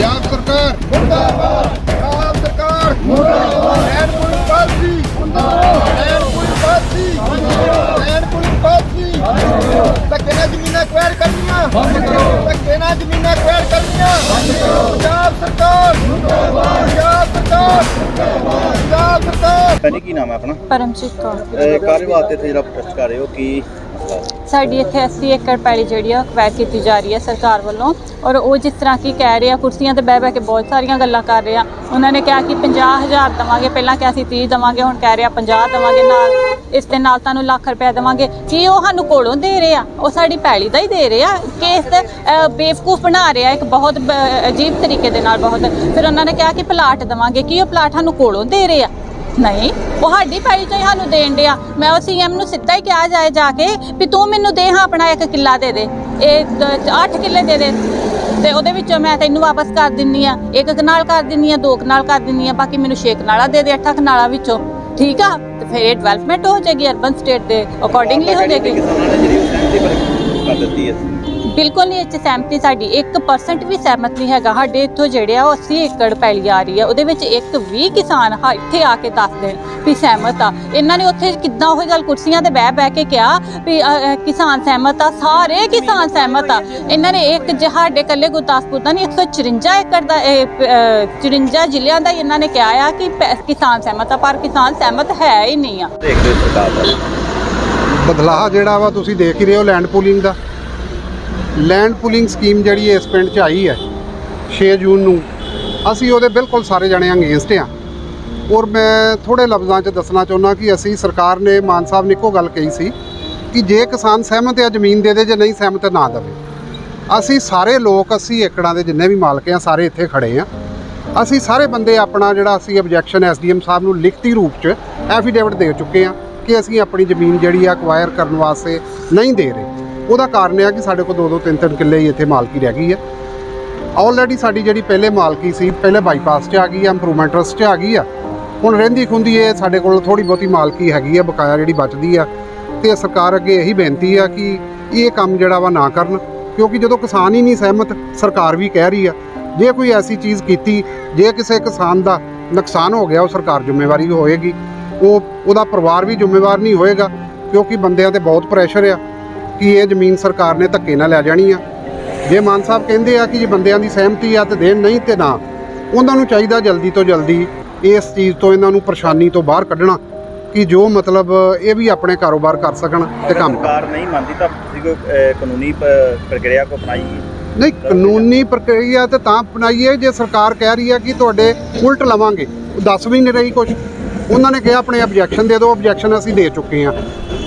ਪੰਜਾਬ ਸਰਕਾਰ ਮੁਰਦਾਬਾਦ। ਪੰਜਾਬ ਸਰਕਾਰ ਮੁਰਦਾਬਾਦ। ਲੈਂਡ ਪੁਲਿਸ ਪਾਲਸੀ ਮੁਰਦਾਬਾਦ ਲੈਂਡ ਪੁਲਿਸ ਪਾਲਸੀ ਮੁਰਦਾਬਾਦ ਲੈਂਡ ਪੁਲਿਸ ਪਾਲਸੀ ਧੱਕੇ ਨਾਲ ਜ਼ਮੀਨਾਂ ਕੁਐਰ ਕਰਨੀਆਂ। ਬੰਦ ਕਰੋ ਧੱਕੇ ਨਾਲ ਜ਼ਮੀਨਾਂ ਕੁਐਰ ਕਰਨੀਆਂ। ਬੰਦ ਕਰੋ ਪੰਜਾਬ ਸਰਕਾਰ ਮੁਰਦਾਬਾਦ। ਪੰਜਾਬ ਸਰਕਾਰ ਮੁਰਦਾਬਾਦ। ਪੰਜਾਬ ਸਰਕਾਰ ਭੈਣੀ ਕੀ ਨਾਮ ਹੈ ਆਪਣਾ? ਪਰਮਜੀਤ ਕੌਰ। ਅਹ ਕਾਹਦੇ ਵਾਸਤੇ ਇੱਥੇ ਜਿਹੜਾ ਪ੍ਰੋਟੈਸਟ ਕਰ ਰਹੇ ਹੋ ਕੀ ਮਸਲਾ ਹੈ? ਸਾਡੀ ਇੱਥੇ 80 ਏਕੜ ਪੈਲੀ ਜਿਹੜੀ ਆ ਅਕਵਾਇਰ ਕੀਤੀ ਜਾ ਰਹੀ ਹੈ ਸਰਕਾਰ ਵੱਲੋਂ। ਔਰ ਉਹ ਜਿਸ ਤਰ੍ਹਾਂ ਕੀ ਕਹਿ ਰਹੇ ਆ, ਕੁਰਸੀਆਂ ਤੇ ਬਹਿ ਬਹਿ ਕੇ ਬਹੁਤ ਸਾਰੀਆਂ ਗੱਲਾਂ ਕਰ ਰਹੇ ਆ। ਉਹਨਾਂ ਨੇ ਕਿਹਾ ਕਿ 50000 ਦਵਾਂਗੇ, ਪਹਿਲਾਂ ਕਿਹਾ ਸੀ 30 ਦਵਾਂਗੇ, ਹੁਣ ਕਹਿ ਰਹੇ ਆ 50 ਦਵਾਂਗੇ, ਨਾਲ ਇਸ ਦੇ ਨਾਲ ਤੁਹਾਨੂੰ ਲੱਖ ਰੁਪਏ ਦੇਵਾਂਗੇ। ਕੀ ਉਹ ਸਾਨੂੰ ਕੋਲੋਂ ਦੇ ਰਹੇ ਆ? ਉਹ ਸਾਡੀ ਪੈਲੀ ਦਾ ਹੀ ਦੇ ਰਹੇ ਆ। ਕੇਸ ਤੇ ਬੇਵਕੂਫ ਬਣਾ ਰਹੇ ਆ ਇੱਕ ਬਹੁਤ ਬ- ਅਜੀਬ ਤਰੀਕੇ ਦੇ ਨਾਲ ਬਹੁਤ। ਫਿਰ ਉਹਨਾਂ ਨੇ ਕਿਹਾ ਕਿ ਪਲਾਟ ਦੇਵਾਂਗੇ। ਕੀ ਉਹ ਪਲਾਟ ਸਾਨੂੰ ਕੋਲੋਂ ਦੇ ਰਹੇ ਆ? ਨਹੀਂ ਉਹ ਸਾਡੀ ਪੈਲੀ ਚੋਂ ਹੀ ਸਾਨੂੰ ਦੇਣ ਡਿਆ। ਮੈਂ ਉਹ ਸੀਐਮ ਨੂੰ ਸਿੱਧਾ ਹੀ ਕਿਹਾ ਜਾਏ ਜਾ ਕੇ ਵੀ ਤੂੰ ਮੈਨੂੰ ਦੇ ਹਾਂ ਆਪਣਾ ਇੱਕ ਕਿੱਲਾ ਦੇ ਦੇ। ਇਹ 8 ਕਿੱਲੇ ਦੇ ਦੇ। ਤੇ ਉਹਦੇ ਵਿੱਚੋਂ ਮੈਂ ਤੈਨੂੰ ਵਾਪਸ ਕਰ ਦਿੰਨੀ ਆ। ਇੱਕ ਕਨਾਲ ਕਰ ਦਿੰਨੀ ਆ ਦੋ ਕਨਾਲ ਕਰ ਦਿੰਨੀ ਆ ਬਾਕੀ ਮੈਨੂੰ ਛੇ ਕਨਾਲਾ ਦੇ ਦੇ ਅੱਠਾਂ ਕਨਾਲਾ ਵਿੱਚੋਂ। ਠੀਕ ਆ? ਤੇ ਫਿਰ ਇਹ ਡਿਵੈਲਪਮੈਂਟ ਹੋ ਜਾਏਗੀ ਅਰਬਨ ਸਟੇਟ ਦੇ ਅਕੋਰਡਿੰਗਲੀ ਹੋ ਜਾਏਗੀ। ਕਰ ਦਿੱਤੀ ਹੈ। ਬਿਲਕੁਲ ਨਹੀਂ 'ਚ ਸਹਿਮਤੀ ਸਾਡੀ। 1% ਵੀ ਸਹਿਮਤ ਨਹੀਂ ਹੈਗਾ। ਸਾਡੇ ਇੱਥੋਂ ਜਿਹੜੇ ਆ ਉਹ 80 ਏਕੜ ਪੈਲੀ ਆ ਰਹੀ ਹੈ। ਉਹਦੇ ਵਿੱਚ ਇੱਕ ਵੀ ਕਿਸਾਨ ਹਾ- ਇੱਥੇ ਆ ਕੇ ਦੱਸ ਦੇਣ ਵੀ ਸਹਿਮਤ ਆ। ਇਹਨਾਂ ਨੇ ਉੱਥੇ ਕਿੱਦਾਂ ਉਹੀ ਗੱਲ ਕੁਰਸੀਆਂ ਤੇ ਬਹਿ ਬਹਿ ਕੇ ਕਿਹਾ ਵੀ ਅ, ਅ, ਕਿਸਾਨ ਸਹਿਮਤ ਆ ਸਾਰੇ ਕਿਸਾਨ ਸਹਿਮਤ ਆ। ਇਹਨਾਂ ਨੇ ਇੱਕ ਜ- ਸਾਡੇ ਕੱਲੇ ਗੁਰਦਾਸਪੁਰ ਦਾ ਨਹੀਂ 154 ਏਕੜ ਦਾ ਇਹ, ਅ, 54 ਜ਼ਿਲ੍ਹਿਆਂ ਦਾ ਹੀ ਇਹਨਾਂ ਨੇ ਕਿਹਾ ਆ ਕਿ ਪੈ- ਕਿਸਾਨ ਸਹਿਮਤ ਆ ਪਰ ਕਿਸਾਨ ਸਹਿਮਤ ਹੈ ਹੀ ਨਹੀਂ ਆ। ਦੇਖਦੇ ਸਰਕਾਰ ਦਾ। ਬਦਲਾਅ ਜਿਹੜਾ ਵਾ ਤੁਸੀਂ ਦੇਖ ਹੀ ਰਹੇ ਹੋ ਲੈਂਡ ਪੂਲਿੰਗ ਦਾ। ਲੈਂਡ ਪੂਲਿੰਗ ਸਕੀਮ ਜਿਹੜੀ ਇਸ ਪਿੰਡ 'ਚ ਆਈ ਹੈ 6 ਜੂਨ ਨੂੰ, ਅਸੀਂ ਉਹਦੇ ਬਿਲਕੁਲ ਸਾਰੇ ਜਣੇ ਅੰਗੇਂਸਟ ਆ ਔਰ ਮੈਂ ਥੋੜੇ ਲਫ਼ਜ਼ਾਂ 'ਚ ਦੱਸਣਾ ਚਾਹੁੰਦਾ ਕਿ ਅਸੀਂ ਸਰਕਾਰ ਨੇ, ਮਾਨ ਸਾਹਿਬ ਨੇ ਇੱਕੋ ਗੱਲ ਕਹੀ ਸੀ ਕਿ ਜੇ ਕਿਸਾਨ ਸਹਿਮਤ ਆ ਜ਼ਮੀਨ ਦੇ ਦੇ, ਜੇ ਨਹੀਂ ਸਹਿਮਤ ਨਾ ਦੇਵੇ। ਅਸੀਂ ਸਾਰੇ ਲੋਕ 80 ਏਕੜਾਂ ਦੇ ਜਿੰਨੇ ਵੀ ਮਾਲਕ ਆ, ਸਾਰੇ ਇੱਥੇ ਖੜੇ ਆ। ਅਸੀਂ ਸਾਰੇ ਬੰਦੇ ਆਪਣਾ ਜਿਹੜਾ ਅਸੀਂ ਆਬਜੈਕਸ਼ਨ ਐਸਡੀਐਮ ਸਾਹਿਬ ਨੂੰ ਲਿਖਤੀ ਰੂਪ 'ਚ ਐਫੀਡੇਵਿਟ ਦੇ ਚੁੱਕੇ ਆ। ਕਿ ਅਸੀਂ ਆਪਣੀ ਜ਼ਮੀਨ ਜਿਹੜੀ ਆ ਅਕਵਾਇਰ ਕਰਨ ਵਾਸਤੇ ਨਹੀਂ ਦੇ ਰਹੇ। ਉਹਦਾ ਕਾਰਨ ਇਹ ਆ ਕਿ ਸਾਡੇ ਕੋਲ ਦੋ ਦੋ ਤਿੰਨ ਤਿੰਨ ਕਿੱਲੇ ਹੀ ਇੱਥੇ ਮਾਲਕੀ ਰਹਿ ਗਈ ਆ। ਆਲਰੇਡੀ ਸਾਡੀ ਜਿਹੜੀ ਪਹਿਲੇ ਮਾਲਕੀ ਸੀ, ਪਹਿਲੇ ਬਾਈਪਾਸ 'ਚ ਆ ਗਈ ਆ ਇੰਪਰੂਵਮੈਂਟ ਟਰਸਟ 'ਚ ਆ ਗਈ ਆ। ਹੁਣ ਰਹਿੰਦੀ ਖੁੰਦੀ ਇਹ ਸਾਡੇ ਕੋਲ ਥੋੜੀ ਬਹੁਤੀ ਮਾਲਕੀ ਹੈਗੀ ਆ, ਬਕਾਇਆ ਜਿਹੜੀ ਬਚਦੀ ਆ। ਤੇ ਸਰਕਾਰ ਅੱਗੇ ਇਹੀ ਬੇਨਤੀ ਆ ਕਿ ਇਹ ਕੰਮ ਜਿਹੜਾ ਵਾ ਨਾ ਕਰਨ, ਕਿਉਂਕਿ ਜਦੋਂ ਕਿਸਾਨ ਹੀ ਨਹੀਂ ਸਹਿਮਤ, ਸਰਕਾਰ ਵੀ ਕਹਿ ਰਹੀ ਆ। ਜੇ ਕੋਈ ਐਸੀ ਚੀਜ਼ ਕੀਤੀ, ਜੇ ਕਿਸੇ ਕਿਸਾਨ ਦਾ ਨੁਕਸਾਨ ਹੋ ਗਿਆ, ਉਹ ਸਰਕਾਰ ਜ਼ਿੰਮੇਵਾਰੀ ਹੋਏਗੀ। ਉਹ ਉਹਦਾ ਪਰਿਵਾਰ ਵੀ ਜ਼ਿੰਮੇਵਾਰ ਨਹੀਂ ਹੋਏਗਾ ਕਿਉਂਕਿ ਬੰਦਿਆਂ ਤੇ ਬਹੁਤ ਪ੍ਰੈਸ਼ਰ ਆ ਕਿ ਇਹ ਜ਼ਮੀਨ ਸਰਕਾਰ ਨੇ ਧੱਕੇ ਨਾਲ ਲੈ ਜਾਣੀ ਆ। ਜੇ ਮਾਨ ਸਾਹਿਬ ਕਹਿੰਦੇ ਆ ਕਿ ਜੇ ਬੰਦਿਆਂ ਦੀ ਸਹਿਮਤੀ ਆ ਤੇ ਦੇਣ ਨਹੀਂ ਤੇ ਨਾ ਉਹਨਾਂ ਨੂੰ ਚਾਹੀਦਾ ਜਲਦੀ ਤੋਂ ਜਲਦੀ ਇਸ ਚੀਜ਼ ਤੋਂ ਇਹਨਾਂ ਨੂੰ ਪਰੇਸ਼ਾਨੀ ਤੋਂ ਬਾਹਰ ਕੱਢਣਾ ਕਿ ਜੋ ਮਤਲਬ ਇਹ ਵੀ ਆਪਣੇ ਕਾਰੋਬਾਰ ਕਰ ਸਕਣ ਤੇ ਕੰਮ ਕਰਨ ਸਰਕਾਰ ਨਹੀਂ ਮੰਨਦੀ ਤਾਂ ਤੁਸੀਂ ਕੋਈ ਕਾਨੂੰਨੀ ਪ੍ਰਕਿਰਿਆ ਕੋ ਅਪਣਾਈ? ਨਹੀਂ ਕਾਨੂੰਨੀ ਪ੍ਰਕਿਰਿਆ ਤੇ ਤਾਂ ਅਪਣਾਈਏ ਜੇ ਸਰਕਾਰ ਕਹਿ ਰਹੀ ਹੈ ਕਿ ਤੁਹਾਡੇ ਉਲਟ ਲਵਾਂਗੇ ਉਹ ਦੱਸ ਵੀ ਨਹੀਂ ਰਹੀ ਕੁਝ ਉਹਨਾਂ ਨੇ ਕਿਹਾ, ਆਪਣੇ ਆਬਜੈਕਸ਼ਨ ਦੇ ਦਿਓ ਆਬਜੈਕਸ਼ਨ ਅਸੀਂ ਦੇ ਚੁੱਕੇ ਹਾਂ।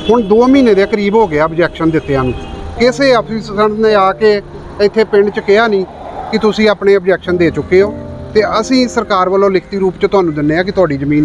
ਹੁਣ 2 ਮਹੀਨੇ ਦੇ ਕਰੀਬ ਹੋ ਗਿਆ ਆਬਜੈਕਸ਼ਨ ਦਿੱਤਿਆਂ ਨੂੰ। ਕਿਸੇ ਅਫਸਰ ਨੇ ਆ ਕੇ ਇੱਥੇ ਪਿੰਡ 'ਚ ਕਿਹਾ ਨਹੀਂ ਕਿ ਤੁਸੀਂ ਆਪਣੇ ਆਬਜੈਕਸ਼ਨ ਦੇ ਚੁੱਕੇ ਹੋ ਤੇ ਅਸੀਂ ਸਰਕਾਰ ਵੱਲੋਂ ਲਿਖਤੀ ਰੂਪ 'ਚ ਤੁਹਾਨੂੰ ਦਿੰਨੇ ਆ ਕਿ ਤੁਹਾਡੀ ਜ਼ਮੀਨ